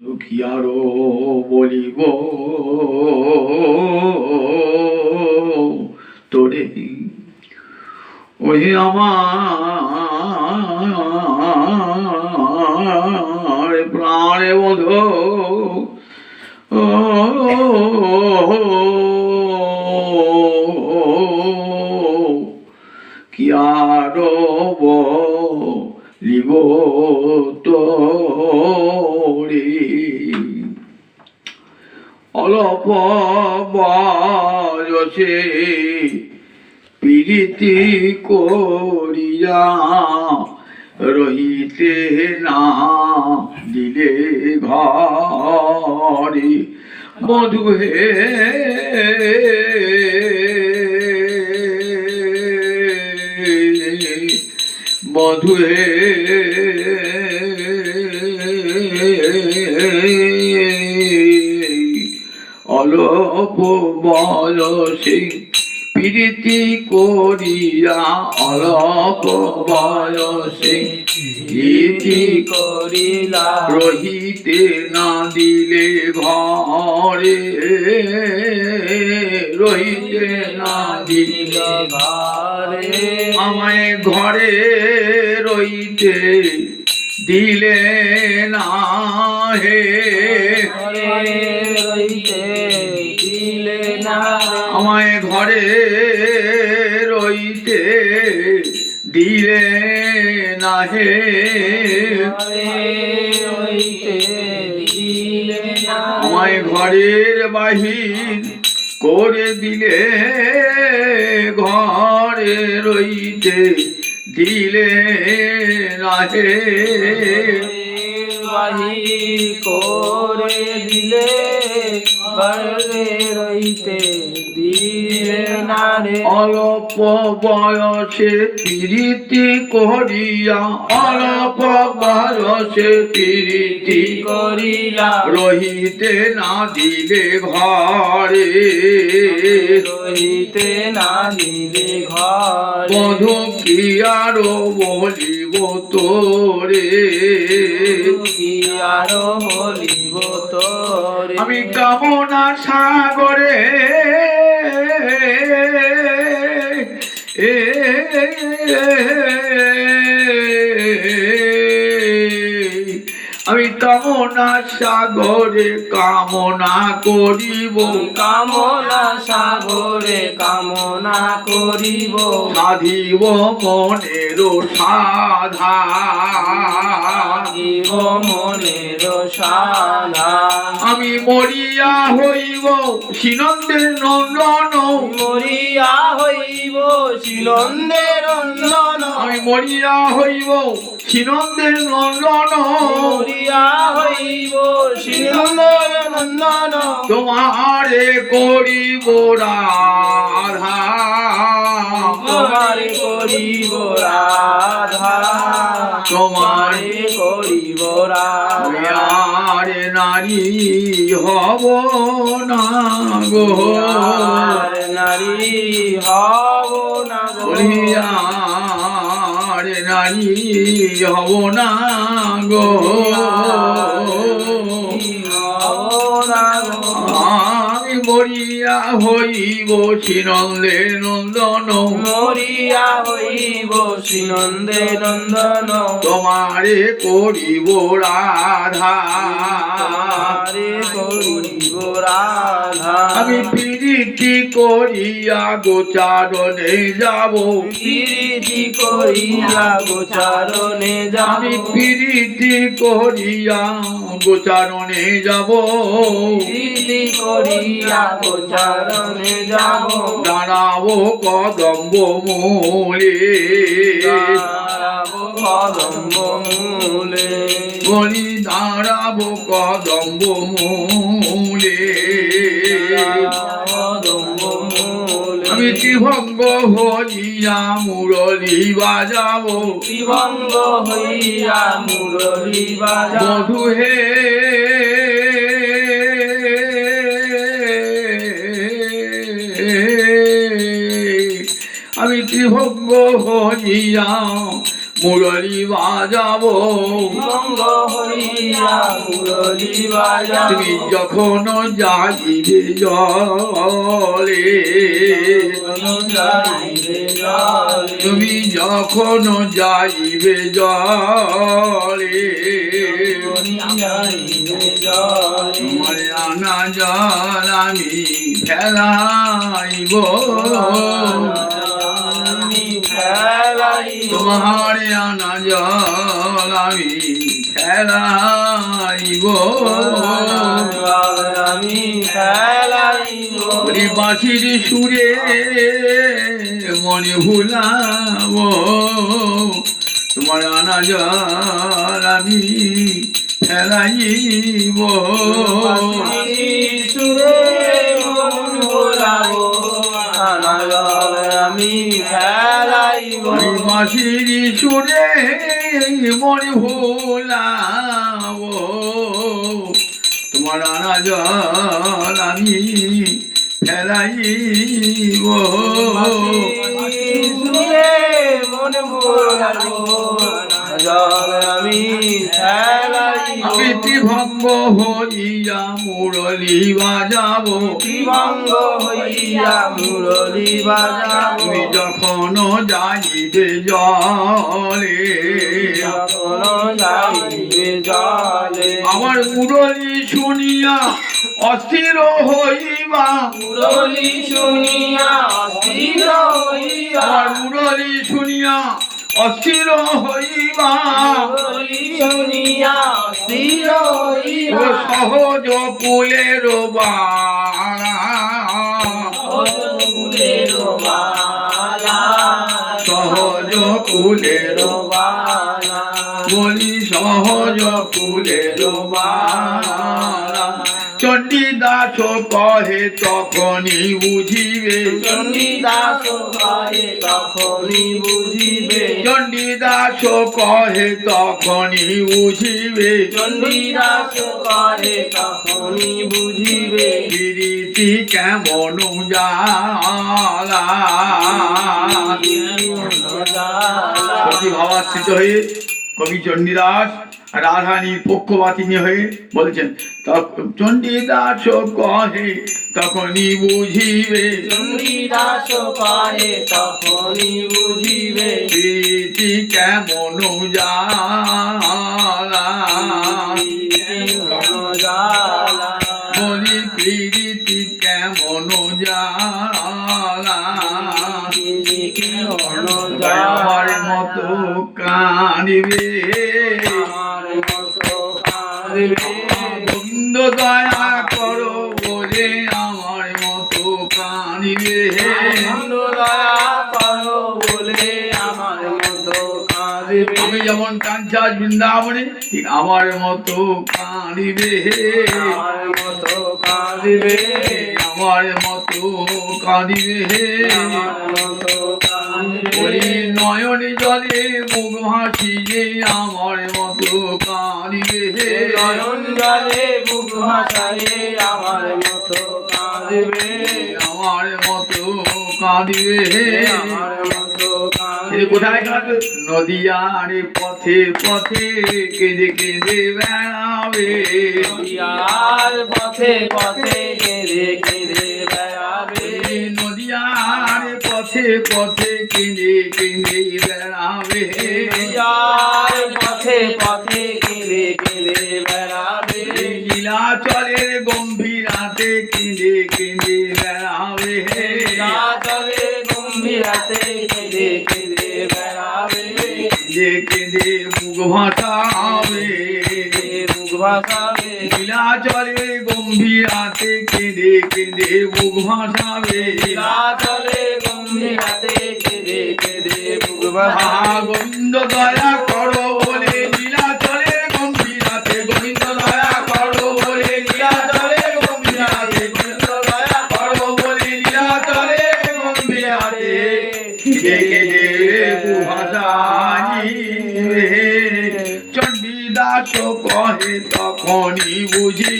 কি আরও বলিব তোরে ওই আমার প্রাণে বন্ধ কি প্রীতি করিয়া রহিতে না দিলে ঘরে মধু হে। মধু হে। অল্প বয়সে প্রীতি করিয়া অল্প বয়সে প্রীতি করিলা। রহিতে না দিলে ঘরে রহিতে না দিলে ঘরে আমায় ঘরে রইতে দিলে না হে। রইতে দিলে না আমায় ঘরে দিলে না হে আমায় ঘরের বাহির করে দিলে ঘরে রইতে দিলে না হে বাহির করে দিলে ঘরে রইতে দিলে না রে। অল্প বয়সে প্রীতি করিয়া অল্প বয়সে প্রীতি করিলা রহিতে না দিলে ঘরে। রইতে না দিলে ঘরে। বধু কি আরও বলিব তোরে। আরও বলিব তোরে আমি কামনা সাগরে। এ আমি কামনা সাগরে কামনা করিব। কামনা সাগরে কামনা করিব। সাধিব মনের সাধা। জীব মনের সাধা আমি মরিয়া হইব শিলন্দের নন্দন মরিয়া হইব শিলন্দের নন্দন মরিয়া হইব সিনন্দের নন্দন। মরিয়া হইব শিলন্দের নন্দন। তোমারে করিব রাধা। তোমার করিব রাধা। তোমারে করিব রাধা। নারী হব না গো। নারী হব না গো। না গো হব না গো আমি মরিয়া হইব শ্রীনন্দে নন্দন মরিয়া হইব শ্রীনন্দে নন্দন তোমারে করিব রাধা। করিব রাধা। আমি প্রীতি করিয়া গোচারণে যাব। প্রীতি করিয়া গোচারণে আমি যাবি। প্রীতি করিয়া গোচারণে যাব। প্রীতি করিয়া গোচারণে যাব। দাঁড়াবো কদম্ব মূলে। দাঁড়াবো কদম্ব মূলে। বলি দাঁড়াবো কদম্ব মূলে। ত্রিভঙ্গ হইয়া মুরলি বাজাবো। বিভঙ্গ হইয়া মুরলি বাজা মধু হে আমি ত্রিভঙ্গ হইয়া মুরলি বাজাবো। বিভঙ্গ তুমি যখন যাইবে জলে তুমি যখন যাইবে জলে তোমার আনা জল আমি ফেলাইব। তোমার আনা জল আমি ফেলাইব আমি ফেলাইব বাঁশির সুরে মনে ভুলাব। তোমার আনা জল আমি ফেলাইব সুরে মন ভোলাবো আনাগল আমি ফেলাইব বাঁশির সুরে মনে ভুলাব তোমার আনা জল আমি ফেলাইব। মনে ভোলাবো আমি ফেলাইব। প্রীতি ভঙ্গ হইয়া মুরলি বাজাবো। ভঙ্গ হইয়া মুরলি বাজাবো। তুমি যখন যাইবে জলে যখন যাইবে জলে। আমার মুরলি শুনিয়া অস্থির হইবা। মুরলি শুনিয়া অস্থির হইয়া। আমার মুরলি শুনিয়া অস্থির হইবা। অস্থির ও হইয়া সহজ কুলের সহজ কুলের বালা। বলি সহজ ফুলের মালা চণ্ডীদাস কহে তখনই বুঝিবে। চণ্ডীদাস কহে তখনই বুঝিবে। চণ্ডীদাস কহে তখনই বুঝিবে। চণ্ডীদাস কহে তখনই বুঝিবে। প্রীতি কেমন জালা ভাবাশ্রিত হয়ে কবি চণ্ডীদাস রাধানীর পক্ষপাতিনী হয়ে বলছেন তখন চণ্ডীদাস কহে তখনই বুঝিবে। চণ্ডীদাস কহে তখনই বুঝিবে। প্রীতি কেমন জালা বলি প্রীতি কেমন জালা আমার মতো কানিবে কাঁদবে গোবিন্দ দয়া করো আমার মতো কানিবে আনন্দ দয়া করো বলে আমার মতো কাঁদবে আমি যেমন কাঞ্চাজ বৃন্দাবনে আমার মতো কানিবে আমার মতো কাঁদবে। আমার মতো কাঁদিবে। আমার মতো কাঁদবে জলে মুখ ভাসিয়ে আমার মতো কাঁদিবে। নয়ন জলে বুক ভাসায়ে আমার মতো কাঁদবে। আমার মতো কাঁদিবে। আমার মতো কাঁদবে। কোথায় কাঁদবে নদিয়ার পথে পথে কেঁদে কেঁদে বেড়াবে। আর পথে পথে কেঁদে কেঁদে বেড়াবে। নদিয়ার পথে পথে কেঁদে কেঁদে বেড়াবে। আর পথে পথে কেঁদে কেঁদে বেড়াবে কেঁদে কেঁদে মুখ ভাসাবে মুখ ভাসাবে নীলাচলের গম্ভীরাতে কেঁদে কেঁদে মুখ ভাসাবে। চলে গম্ভীরাতে কেঁদে কেঁদে মুখ ভাসাবে। গোবিন্দ দয়া করো।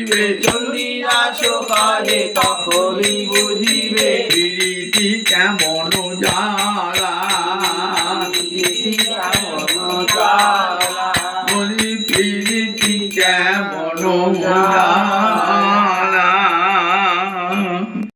বুঝিবে যদি আসো পারে তখনই বুঝিবে প্রীতি কেমন জালা